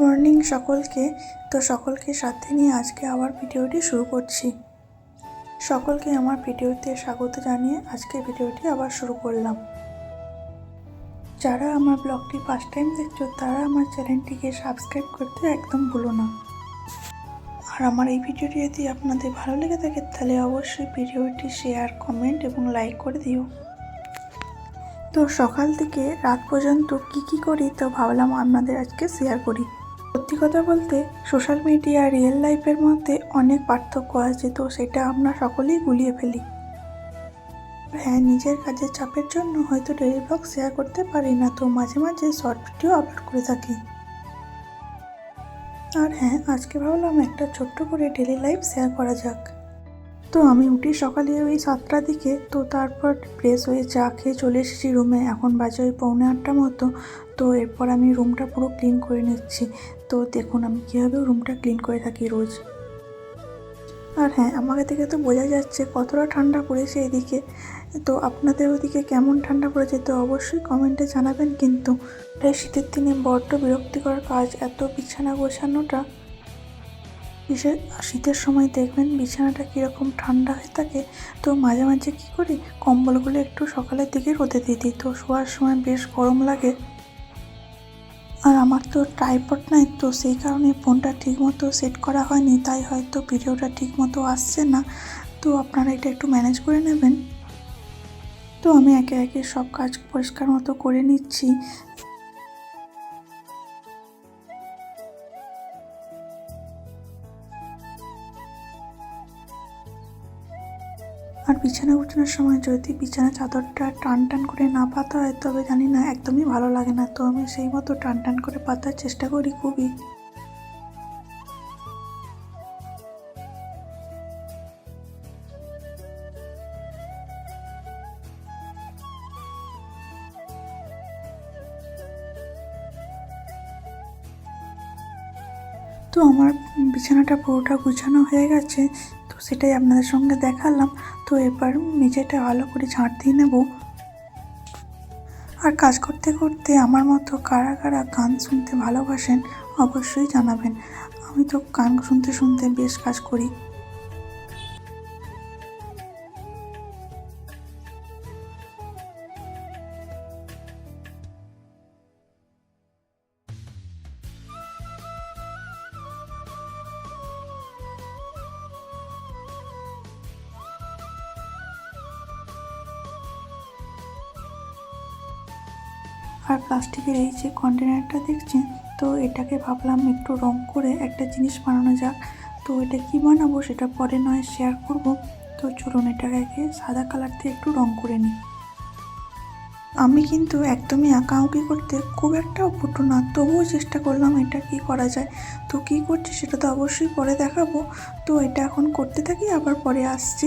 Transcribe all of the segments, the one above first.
Morning সকলকে, তো সকলকে সাথে নিয়ে আজকে আবার ভিডিওটি শুরু করছি। সকলকে আমার ভিডিওতে স্বাগত জানিয়ে আজকে ভিডিওটি আবার শুরু করলাম। যারা আমার ব্লগটি ফার্স্ট টাইম দেখছ, তারা আমার চ্যানেলটিকে সাবস্ক্রাইব করতে একদম ভুলো না। আর আমার এই ভিডিওটি যদি আপনাদের ভালো লেগে থাকে, তাহলে অবশ্যই ভিডিওটি শেয়ার কমেন্ট এবং লাইক করে দিও। তো সকাল থেকে রাত পর্যন্ত কি কি করি, তো ভাবলাম আপনাদের আজকে শেয়ার করি। সত্যি কথা বলতে, সোশ্যাল মিডিয়া রিয়েল লাইফের মধ্যে অনেক পার্থক্য আছে, তো সেটা আমরা সকলেই গুলিয়ে ফেলি। হ্যাঁ নিজের কাজের চাপের জন্য হয়তো ডেলি ব্লগ শেয়ার করতে পারি না, তো মাঝে মাঝে শর্ট ভিডিও আপলোড করে থাকি। আর হ্যাঁ আজকে ভাবলাম একটা ছোট্ট করে ডেলি লাইফ শেয়ার করা যাক। তো আমি উঠি সকালে ওই সাতটার দিকে তো তারপর ফ্রেশ হয়ে চা খেয়ে চলে এসেছি রুমে এখন বাজে ওই পৌনে আটটা মতো। তো এরপর আমি রুমটা পুরো ক্লিন করে নিচ্ছি। তো দেখুন আমি কীভাবে রুমটা ক্লিন করে থাকি রোজ। আর হ্যাঁ আমাকে দেখে তো বোঝা যাচ্ছে কতটা ঠান্ডা পড়েছে এদিকে। তো আপনাদের ওদিকে কেমন ঠান্ডা পড়েছে তো অবশ্যই কমেন্টে জানাবেন। কিন্তু এই শীতের দিনে বড্ড বিরক্তিকর কাজ এত বিছানা গোছানোটা বিশেষ শীতের সময় দেখবেন বিছানাটা কীরকম ঠান্ডা হয়ে থাকে, তো মাঝে মাঝে কী করি? কম্বলগুলো একটু সকালের দিকে রোদে দিয়ে দিই, তো শোয়ার সময় বেশ গরম লাগে। আর আমার তো ট্রাইপড নাই, তো সেই কারণে ফোনটা ঠিকমতো সেট করা হয়নি, তাই হয়তো ভিডিওটা ঠিকমতো আসছে না। তো আপনারা এটা একটু ম্যানেজ করে নেবেন। তো আমি একে একে সব কাজ পরিষ্কার মতো করে নিচ্ছি। আর বিছানা উঠানোর সময় যদি বিছানা চাদরটা টান টান করে না পাতা হয়, তবে জানি না একদমই ভালো লাগে না। তো আমি সেই মতো টান টান করে পাতার চেষ্টা করি খুবই। তো আমার বিছানাটা পুরোটা গুছানো হয়ে গেছে, তো সেটাই আপনাদের সঙ্গে দেখালাম। তো এবার মেঝেটা ভালো করে ঝাঁট দিয়ে নেব। আর কাজ করতে করতে আমার মতো কারা কারা গান শুনতে ভালোবাসেন, অবশ্যই জানাবেন। আমি তো গান শুনতে শুনতে বেশ কাজ করি। আর প্লাস্টিকের এই যে কন্টেনারটা দেখছেন, তো এটাকে ভাবলাম একটু রং করে একটা জিনিস বানানো যাক। তো এটা কি বানাবো সেটা পরে নয় শেয়ার করব। তো চলুন এটাকে সাদা কালার দিয়ে একটু রং করে নিই। আমি কিন্তু একদমই আঁকাআঁকি করতে খুব একটা পটু না, তবুও চেষ্টা করলাম এটা কি করা যায়। তো কি করছি সেটা তো অবশ্যই পরে দেখাবো। তো এটা এখন করতে থাকি, আবার পরে আসছি।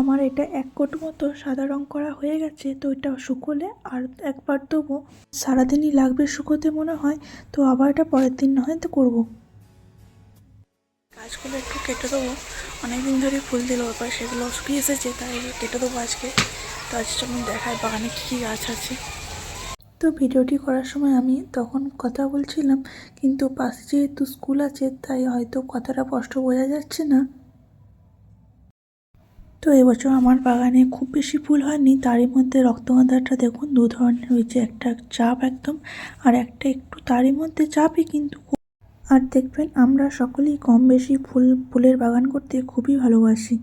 আমার এটা এক কোট মতো সাদা রং করা হয়ে গেছে তো এটা শুকোলে আর একবার দেবো সারাদিনই লাগবে শুকোতে মনে হয় তো আবার এটা পরের দিন না হয় তো করব। গাছগুলো একটু কেটে দেবো। অনেকদিন ধরে ফুল দিল ব্যাপার সেগুলো শুকিয়ে এসেছে তাই কেটে দেবো আজকে। তো আজকে আমি দেখাই বাগানে কী কী গাছ আছে। তো ভিডিওটি করার সময় আমি তখন কথা বলছিলাম কিন্তু পাশে যেহেতু স্কুল আছে তাই হয়তো কথাটা স্পষ্ট বোঝা যাচ্ছে না। তো এবছর আমার বাগানে খুব বেশি ফুল হয়নি, তারই মধ্যে রক্তগাঁদাটা দেখুন, দু ধরনের হয়েছে, একটা চাপ একদম আর একটা একটু তারই মধ্যে চাপই কিন্তু আর দেখবেন, আমরা সকলেই কম বেশি ফুল, ফুলের বাগান করতে খুবই ভালোবাসি।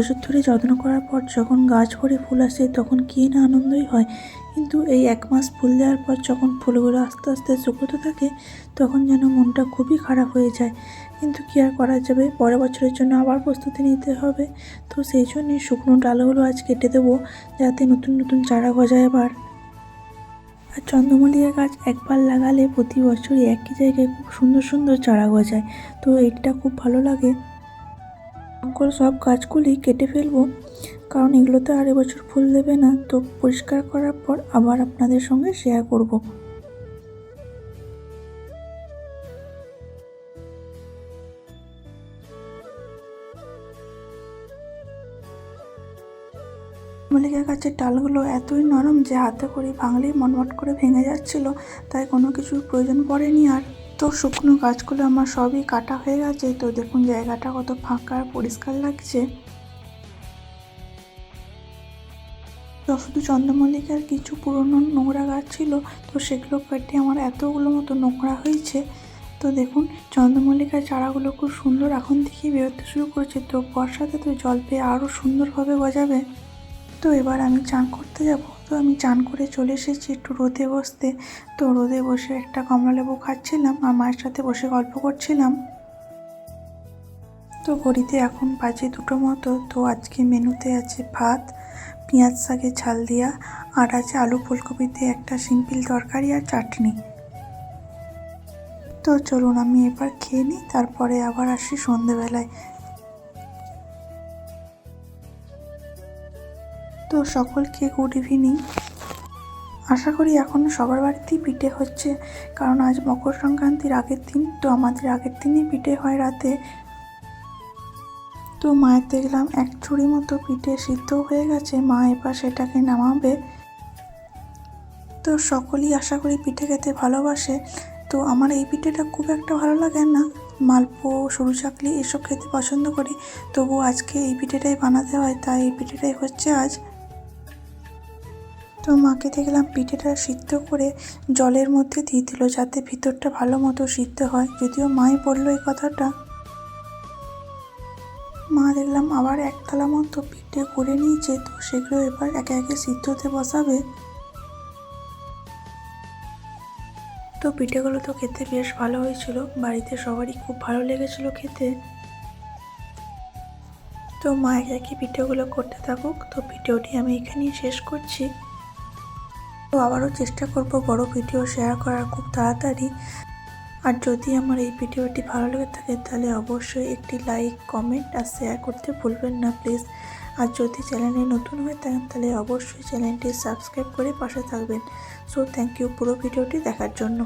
বছর ধরে যত্ন করার পর যখন গাছ ভরে ফুল আসে তখন কী না আনন্দই হয়। কিন্তু এই এক মাস ফুল দেওয়ার পর যখন ফুলগুলো আস্তে আস্তে শুকোতে থাকে, তখন যেন মনটা খুবই খারাপ হয়ে যায়। কিন্তু কী আর করা যাবে? পরের বছরের জন্য আবার প্রস্তুতি নিতে হবে। তো সেই জন্যই শুকনো ডালগুলো আজ কেটে দেবো, যাতে নতুন নতুন চারা গজায় এবার। আর চন্দ্রমল্লিকা গাছ একবার লাগালে প্রতি বছরই একই জায়গায় খুব সুন্দর সুন্দর চারা গজায়। তো এটা খুব ভালো লাগে। অঙ্কল সব গাছগুলি কেটে ফেলব। কারণ এগুলোতে আর এবছর ফুল দেবে না। তো পরিষ্কার করার পর আবার আপনাদের সঙ্গে শেয়ার করব। মল্লিকা গাছের ডালগুলো এতই নরম যে হাতে করে ভাঙলেই মনমট করে ভেঙে যাচ্ছিল, তাই কোনো কিছুর প্রয়োজন পড়েনি আর। তো শুকনো গাছগুলো আমার সবই কাটা হয়ে গেছে, তো দেখুন জায়গাটা কত ফাঁকা আর পরিষ্কার লাগছে। তো শুধু চন্দ্রমল্লিকার কিছু পুরনো নোংরা গাছ ছিল, তো সেগুলো কেটে আমার এতগুলো মতো নোংরা হয়েছে। তো দেখুন, চন্দ্রমল্লিকার চারাগুলো খুব সুন্দর এখন থেকেই বেরোতে শুরু করেছে, তো বর্ষাতে তো জল পেয়ে আরও সুন্দরভাবে গজাবে। তো এবার আমি চান করতে যাব। তো আমি চান করে চলে এসেছি, একটু রোদে বসতে, তো রোদে বসে একটা কমলা লেবু খাচ্ছিলাম আর মায়ের সাথে বসে গল্প করছিলাম। তো ঘড়িতে এখন বাজে দুটো মতো, তো আজকে মেনুতে আছে ভাত, পেঁয়াজ শাকে ঝাল দিয়া, আর আছে আলু ফুলকপিতে একটা সিম্পল তরকারি আর চাটনি। তো চলুন আমি এবার খেয়ে নিই, তারপরে আবার আসি সন্ধেবেলায়। তো সকলকে গুড ইভিনিং আশা করি এখন সবার বাড়িতেই পিঠে হচ্ছে, কারণ আজ মকর সংক্রান্তির আগের দিন, তো আমাদের আগের দিনই পিঠে হয় রাতে। তো মায়ের দেখলাম এক ছুরি মতো পিঠে সিদ্ধ হয়ে গেছে, মা এবার সেটাকে নামাবে। তো সকলেই আশা করি পিঠে খেতে ভালোবাসে। তো আমার এই পিঠেটা খুব একটা ভালো লাগে না। মালপো, সরু চাকলি এসব খেতে পছন্দ করি তবু আজকে এই পিঠেটাই বানাতে হয়, তাই এই পিঠেটাই হচ্ছে আজ। তো মাকে দেখলাম পিঠেটা সিদ্ধ করে জলের মধ্যে দিয়ে দিল যাতে ভিতরটা ভালো মতো সিদ্ধ হয়। যদিও মাই বলল এই কথাটা। মা দেখলাম আবার এক থালা মতো পিঠে করে নিয়েছে, তো সেগুলো এবার একে একে সিদ্ধতে বসাবে। তো পিঠেগুলো তো খেতে বেশ ভালো হয়েছিল, বাড়িতে সবারই খুব ভালো লেগেছিল খেতে। তো মা একে একে পিঠেগুলো করতে থাকুক, তো ভিডিওটি আমি এখানেই শেষ করছি। তো আবারও চেষ্টা করব বড় ভিডিও শেয়ার করার খুব তাড়াতাড়ি। আর যদি আমার এই ভিডিওটি ভালো লেগে থাকে, তাহলে অবশ্যই একটি লাইক, কমেন্ট আর শেয়ার করতে ভুলবেন না, প্লিজ। আর যদি চ্যানেলে নতুন হয়ে থাকেন, তাহলে অবশ্যই চ্যানেলটি সাবস্ক্রাইব করে পাশে থাকবেন। সো, থ্যাংক ইউ পুরো ভিডিওটি দেখার জন্য।